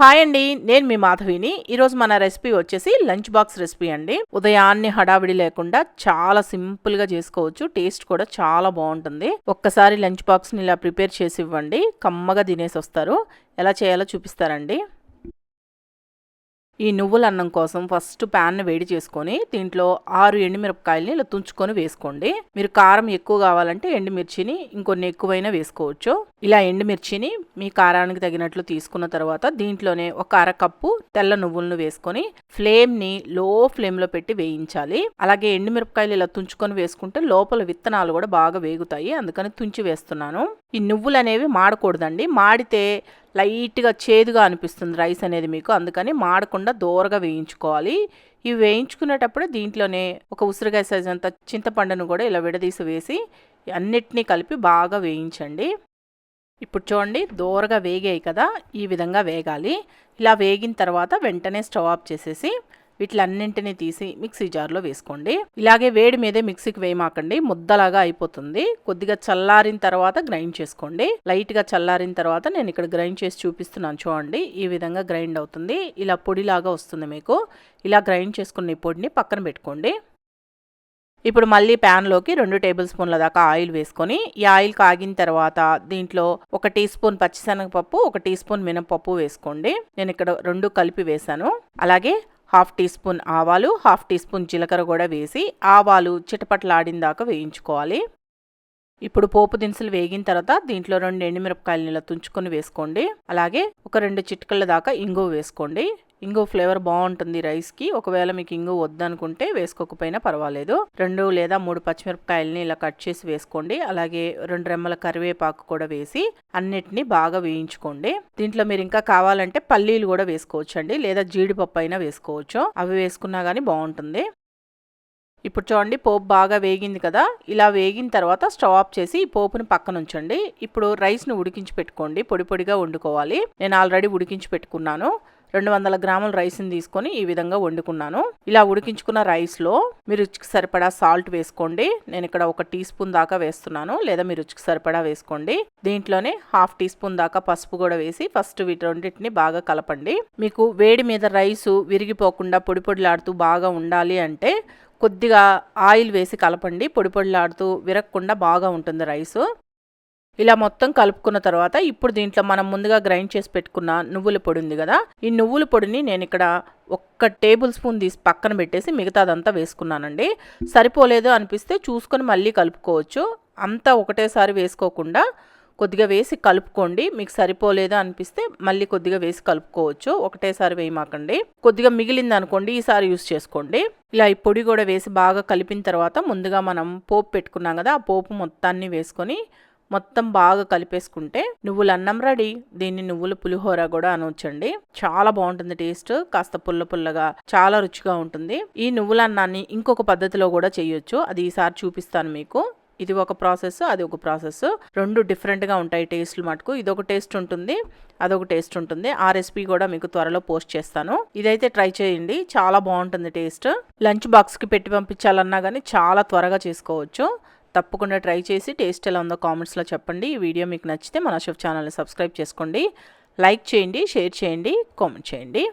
Hi అండి నేను మీ మాధవిని. ఈరోజు మన రెసిపీ వచ్చేసి లంచ్ బాక్స్ రెసిపీ అండి. ఉదయాన్నే హడావిడి లేకుండా చాలా సింపుల్గా చేసుకోవచ్చు. టేస్ట్ కూడా చాలా బాగుంటుంది. ఒక్కసారి లంచ్ బాక్స్ని ఇలా ప్రిపేర్ చేసి ఇవ్వండి. కమ్మగా తినేసి వస్తారు ఎలా చేయాలో చూపిస్తారండి. ఈ నువ్వుల అన్నం కోసం ఫస్ట్ ప్యాన్ వేడి చేసుకొని దీంట్లో ఆరు ఎండుమిరపకాయలని ఇలా తుంచుకొని వేసుకోండి. మీరు కారం ఎక్కువ కావాలంటే ఎండుమిర్చిని ఇంకొన్ని ఎక్కువైనా వేసుకోవచ్చు. ఇలా ఎండుమిర్చిని మీ కారానికి తగినట్లు తీసుకున్న తర్వాత దీంట్లోనే ఒక అరకప్పు తెల్ల నువ్వులను వేసుకొని ఫ్లేమ్ని లో ఫ్లేమ్లో పెట్టి వేయించాలి. అలాగే ఎండుమిరపకాయలు ఇలా తుంచుకొని వేసుకుంటే లోపల విత్తనాలు కూడా బాగా వేగుతాయి. అందుకని తుంచి వేస్తున్నాను. ఈ నువ్వులు అనేవి మాడకూడదండి. మాడితే లైట్గా చేదుగా అనిపిస్తుంది రైస్ అనేది మీకు. అందుకని మాడకుండా దూరగా వేయించుకోవాలి. ఇవి వేయించుకునేటప్పుడు దీంట్లోనే ఒక ఉసిరికాయ సైజ్ అంత చింతపండును కూడా ఇలా విడదీసి వేసి అన్నిటినీ కలిపి బాగా వేయించండి. ఇప్పుడు చూడండి దూరగా వేగాయి కదా ఈ విధంగా వేగాలి. ఇలా వేగిన తర్వాత వెంటనే స్టవ్ ఆఫ్ చేసేసి వీటిలన్నింటినీ తీసి మిక్సీ జార్లో వేసుకోండి. ఇలాగే వేడి మీదే మిక్సీకి వేయమాకండి. ముద్దలాగా అయిపోతుంది. కొద్దిగా చల్లారిన తర్వాత గ్రైండ్ చేసుకోండి. లైట్గా చల్లారిన తర్వాత నేను ఇక్కడ గ్రైండ్ చేసి చూపిస్తున్నాను చూడండి. ఈ విధంగా గ్రైండ్ అవుతుంది. ఇలా పొడిలాగా వస్తుంది మీకు. ఇలా గ్రైండ్ చేసుకున్న ఈ పొడిని పక్కన పెట్టుకోండి. ఇప్పుడు మళ్ళీ ప్యాన్లోకి రెండు టేబుల్ స్పూన్ల దాకా ఆయిల్ వేసుకొని ఈ ఆయిల్ కాగిన తర్వాత దీంట్లో ఒక టీ స్పూన్ పచ్చిశనగపప్పు ఒక టీ స్పూన్ మినపప్పు వేసుకోండి. నేను ఇక్కడ రెండు కలిపి వేశాను. అలాగే హాఫ్ టీ స్పూన్ ఆవాలు హాఫ్ టీ స్పూన్ జీలకర్ర కూడా వేసి ఆవాలు చిటపట్లాడిన దాకా వేయించుకోవాలి. ఇప్పుడు పోపు దినుసులు వేగిన తర్వాత దీంట్లో రెండు ఎండుమిరపకాయలు ఇలా తుంచుకొని వేసుకోండి. అలాగే ఒక రెండు చిటికల దాకా ఇంగువ వేసుకోండి. ఇంగు ఫ్లేవర్ బాగుంటుంది రైస్కి. ఒకవేళ మీకు ఇంగు వద్దనుకుంటే వేసుకోకపోయినా పర్వాలేదు. రెండు లేదా మూడు పచ్చిమిరపకాయలని ఇలా కట్ చేసి వేసుకోండి. అలాగే రెండు రెమ్మల కరివేపాకు కూడా వేసి అన్నిటినీ బాగా వేయించుకోండి. దీంట్లో మీరు ఇంకా కావాలంటే పల్లీలు కూడా వేసుకోవచ్చు అండి లేదా జీడిపప్పు అయినా వేసుకోవచ్చు. అవి వేసుకున్నా కానీ బాగుంటుంది. ఇప్పుడు చూడండి పోపు బాగా వేగింది కదా. ఇలా వేగిన తర్వాత స్టవ్ ఆఫ్ చేసి ఈ పోపుని పక్కన ఉంచండి. ఇప్పుడు రైస్ను ఉడికించి పెట్టుకోండి. పొడి పొడిగా వండుకోవాలి. నేను ఆల్రెడీ ఉడికించి పెట్టుకున్నాను. రెండు వందల గ్రాముల రైస్ని తీసుకొని ఈ విధంగా వండుకున్నాను. ఇలా ఉడికించుకున్న రైస్లో మీ రుచికి సరిపడా సాల్ట్ వేసుకోండి. నేను ఇక్కడ ఒక టీ స్పూన్ దాకా వేస్తున్నాను. లేదా మీరు రుచికి సరిపడా వేసుకోండి. దీంట్లోనే హాఫ్ టీ స్పూన్ దాకా పసుపు కూడా వేసి ఫస్ట్ వీటి రెండింటిని బాగా కలపండి. మీకు వేడి మీద రైసు విరిగిపోకుండా పొడి పొడిలాడుతూ బాగా ఉండాలి అంటే కొద్దిగా ఆయిల్ వేసి కలపండి. పొడి పొడిలాడుతూ విరగకుండా బాగా ఉంటుంది రైసు. ఇలా మొత్తం కలుపుకున్న తర్వాత ఇప్పుడు దీంట్లో మనం ముందుగా గ్రైండ్ చేసి పెట్టుకున్న నువ్వుల పొడి ఉంది కదా ఈ నువ్వుల పొడిని నేను ఇక్కడ ఒక్క టేబుల్ స్పూన్ తీసి పక్కన పెట్టేసి మిగతాదంతా వేసుకున్నానండి. సరిపోలేదు అనిపిస్తే చూసుకొని మళ్ళీ కలుపుకోవచ్చు. అంతా ఒకటేసారి వేసుకోకుండా కొద్దిగా వేసి కలుపుకోండి. మీకు సరిపోలేదు అనిపిస్తే మళ్ళీ కొద్దిగా వేసి కలుపుకోవచ్చు. ఒకటేసారి వేయమాకండి. కొద్దిగా మిగిలింది అనుకోండి ఈసారి యూస్ చేసుకోండి. ఇలా ఈ పొడి కూడా వేసి బాగా కలిపిన తర్వాత ముందుగా మనం పోపు పెట్టుకున్నాం కదా ఆ పోపు మొత్తాన్ని వేసుకొని మొత్తం బాగా కలిపేసుకుంటే నువ్వులు అన్నం రెడీ. దీన్ని నువ్వుల పులిహోర కూడా అనవచ్చండి చాలా బాగుంటుంది టేస్ట్. కాస్త పుల్ల పుల్లగా చాలా రుచిగా ఉంటుంది. ఈ నువ్వుల అన్నాన్ని ఇంకొక పద్ధతిలో కూడా చేయొచ్చు. అది ఈసారి చూపిస్తాను మీకు. ఇది ఒక ప్రాసెస్ అది ఒక ప్రాసెస్. రెండు డిఫరెంట్గా ఉంటాయి టేస్ట్లు మటుకు. ఇది ఒక టేస్ట్ ఉంటుంది అదొక టేస్ట్ ఉంటుంది. ఆ రెసిపీ కూడా మీకు త్వరలో పోస్ట్ చేస్తాను. ఇదైతే ట్రై చేయండి. చాలా బాగుంటుంది టేస్ట్. లంచ్ బాక్స్కి పెట్టి పంపించాలన్నా కానీ చాలా త్వరగా చేసుకోవచ్చు. తప్పకుండా ట్రై చేసి టేస్ట్ ఎలా ఉందో కామెంట్స్లో చెప్పండి. ఈ వీడియో మీకు నచ్చితే మన షెఫ్ ఛానల్ని సబ్స్క్రైబ్ చేసుకోండి. లైక్ చేయండి షేర్ చేయండి కామెంట్ చేయండి.